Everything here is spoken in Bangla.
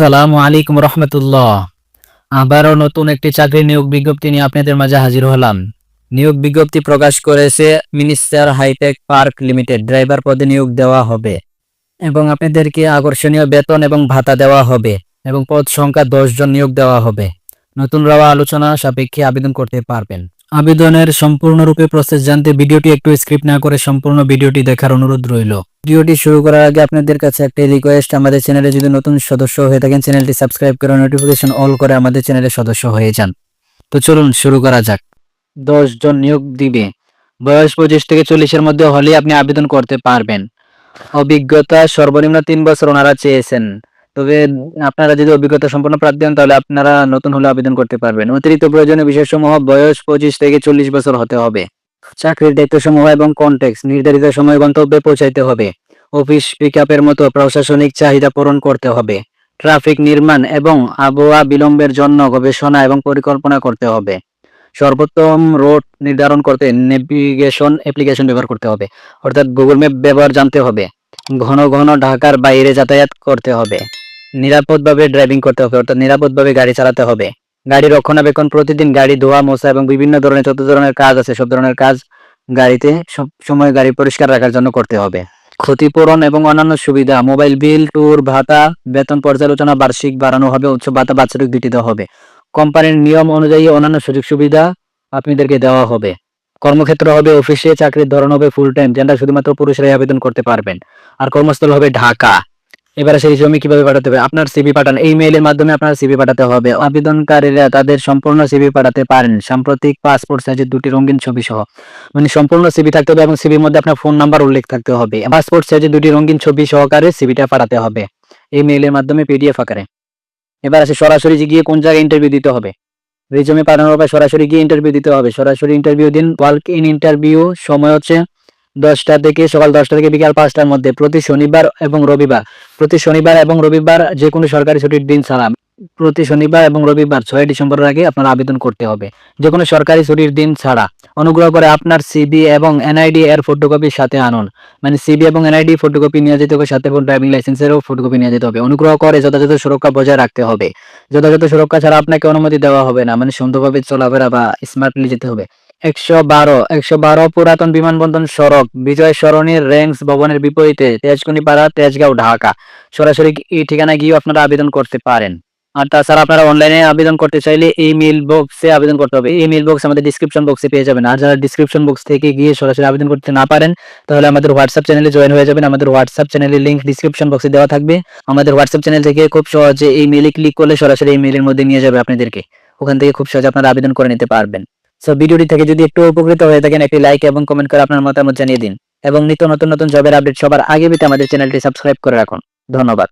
আসসালামু আলাইকুম রহমতুল্লাহ। আবারও নতুন একটি চাকরি নিয়োগ বিজ্ঞপ্তি নিয়ে আপনাদের মাঝে হাজির হলাম। নিয়োগ বিজ্ঞপ্তি প্রকাশ করেছে minister hitech park limited, driver পদে নিয়োগ দেওয়া হবে এবং আপনাদেরকে আকর্ষণীয় বেতন এবং ভাতা দেওয়া হবে এবং পদ সংখ্যা জন নিয়োগ দেওয়া হবে। নতুন রাওয়া আলোচনা সাপেক্ষে আবেদন করতে পারবেন। আবেদনের সম্পূর্ণরূপে প্রসেস জানতে ভিডিওটি একটু স্ক্রিপ্ট না করে সম্পূর্ণ ভিডিওটি দেখার অনুরোধ রইল। ভিডিওটি শুরু করার আগে আপনাদের কাছে একটি রিকোয়েস্ট আমাদের চ্যানেলে যদি নতুন সদস্য হয়ে থাকেন, চ্যানেলটি সাবস্ক্রাইব করে নোটিফিকেশন অল করে আমাদের চ্যানেলের সদস্য হয়ে যান। তো চলুন শুরু করা যাক। দশ জন নিয়োগ দিবে। বয়স পঁচিশ থেকে চল্লিশের মধ্যে হলে আপনি আবেদন করতে পারবেন। অভিজ্ঞতা সর্বনিম্ন তিন বছর ওনারা চেয়েছেন। তবে আপনারা যদি অভিজ্ঞতা সম্পন্ন প্রার্থী হন, তাহলে আপনারা নতুন হলে আবেদন করতে পারবেন। অতিরিক্ত প্রয়োজনীয় বিষয়সমূহ বয়স পঁচিশ থেকে চল্লিশ বছর হতে হবে। চাকরির দায়িত্বসমূহ এবং কন্টেক্স নির্ধারিত সময় গন্তব্যে পৌঁছাইতে হবে। অফিস পিকআপের মতো প্রশাসনিক চাহিদা পূরণ করতে হবে। ট্রাফিক নির্মাণ এবং আবহাওয়া বিলম্বের জন্য গবেষণা এবং পরিকল্পনা করতে হবে। সর্বোত্তম রোড নির্ধারণ করতে নেভিগেশন অ্যাপ্লিকেশন ব্যবহার করতে হবে। অর্থাৎ গুগল ম্যাপ ব্যবহার জানতে হবে। ঘন ঘন ঢাকার বাইরে যাতায়াত করতে হবে। নিরাপদভাবে ড্রাইভিং করতে হবে, অর্থাৎ নিরাপদভাবে গাড়ি চালাতে হবে। গাড়ি রক্ষণাবেক্ষণ প্রতিদিন গাড়ি ধোয়া, মোছা এবং বিভিন্ন ধরনের, যত ধরনের কাজ আছে, সব ধরনের কাজ গাড়িতে সব সময় গাড়ি পরিষ্কার রাখার জন্য করতে হবে। ক্ষতিপূরণ এবং অন্যান্য সুবিধা, মোবাইল বিল, ট্যুর, ভাতা, বেতন পর্যালোচনা, বার্ষিক বাড়ানো হবে উচ্চ ভাতা, বাৎসরিক দুটি দেওয়া হবে। কোম্পানির নিয়ম অনুযায়ী অন্যান্য সুযোগ সুবিধা আপনাদেরকে দেওয়া হবে। কর্মক্ষেত্র হবে অফিসে, চাকরির ধরন হবে ফুল টাইম যেটা শুধুমাত্র পুরুষরাই আবেদন করতে পারবেন। আর কর্মস্থল হবে ঢাকা। এবারে সেই জমি কীভাবে পাঠাতে হবে? আপনার সিভি পাঠান, এই মেইলের মাধ্যমে আপনার সিভি পাঠাতে হবে। আবেদনকারীরা তাদের সম্পূর্ণ সিভি পাঠাতে পারেন। সাম্প্রতিক পাসপোর্ট সাইজের দুটি রঙিন ছবি সহ মানে সম্পূর্ণ সিভি থাকতে হবে এবং সিভির মধ্যে আপনার ফোন নাম্বার উল্লেখ থাকতে হবে। পাসপোর্ট সাইজের দুটি রঙিন ছবি সহকারে সিভিটা পাঠাতে হবে। এই মেইলের মাধ্যমে পিডিএফ আকারে। এবার আসে সরাসরি গিয়ে কোন জায়গায় ইন্টারভিউ দিতে হবে। রিজমে পাঠানোর পর সরাসরি গিয়ে ইন্টারভিউ দিতে হবে। সরাসরি ইন্টারভিউ দিন। ওয়ার্ক ইন ইন্টারভিউ সময় হচ্ছে দশটা থেকে, সকাল দশটা থেকে বিকাল পাঁচটার মধ্যে প্রতি শনিবার এবং রবিবার। প্রতি শনিবার এবং রবিবার যে কোনো সরকারি ছুটির দিন ছাড়া প্রতি শনিবার এবং রবিবার ছয় ডিসেম্বরের আগে আপনার আবেদন করতে হবে। যে কোনো সরকারি ছুটির দিন ছাড়া অনুগ্রহ করে আপনার সিবি এবং এনআইডি এর ফটোকপির সাথে আনুন। মানে সিবি এবং এনআইডি ফটোকপি নিয়ে যেতে হবে, সাথে ড্রাইভিং লাইসেন্সেরও ফটোকপি নিয়ে যেতে হবে। অনুগ্রহ করে যথাযথ সুরক্ষা বজায় রাখতে হবে। যথাযথ সুরক্ষা ছাড়া আপনাকে অনুমতি দেওয়া হবে না। মানে সুন্দরভাবে চলাফেরা বা স্মার্টলি যেতে হবে। একশো বারো একশো বারো পুরাতন বিমানবন্দর সড়ক, বিজয় সরণির রেঞ্জ ভবনের বিপরীতে তেজকুনি পাড়া তেজগাঁও, ঢাকা। সরাসরি এই ঠিকানায় গিয়ে আপনারা আবেদন করতে পারেন। আর তাছাড়া আপনারা অনলাইনে আবেদন করতে চাইলে এই মেল বক্সে আবেদন করতে হবে। এই মেল বক্স আমাদের ডিসক্রিপশন বক্সে পেয়ে যাবেন। আর যারা ডিসক্রিপশন বক্স থেকে গিয়ে সরাসরি আবেদন করতে না পারেন, তাহলে আমাদের হোয়াটসঅ্যাপ চ্যানেলে জয়েন হয়ে যাবেন। আমাদের হোয়াটসঅ্যাপ চ্যানেলের লিংক ডিসক্রিপশন বক্সে দেওয়া থাকবে। আমাদের হোয়াটসঅ্যাপ চ্যানেল থেকে খুব সহজে এই মেলে ক্লিক করলে সরাসরি এই মেলের মধ্যে নিয়ে যাবে আপনাদেরকে। ওখান থেকে খুব সহজে আপনারা আবেদন করে নিতে পারবেন। সো ভিডিওটি থেকে যদি একটু উপকৃত হয়ে থাকেন, একটি লাইক এবং কমেন্ট করে আপনার মতামত জানিয়ে দিন। এবং নিত্য নতুন নতুন জবের আপডেট সবার আগে পেতে আমাদের চ্যানেলটি সাবস্ক্রাইব করে রাখুন। ধন্যবাদ।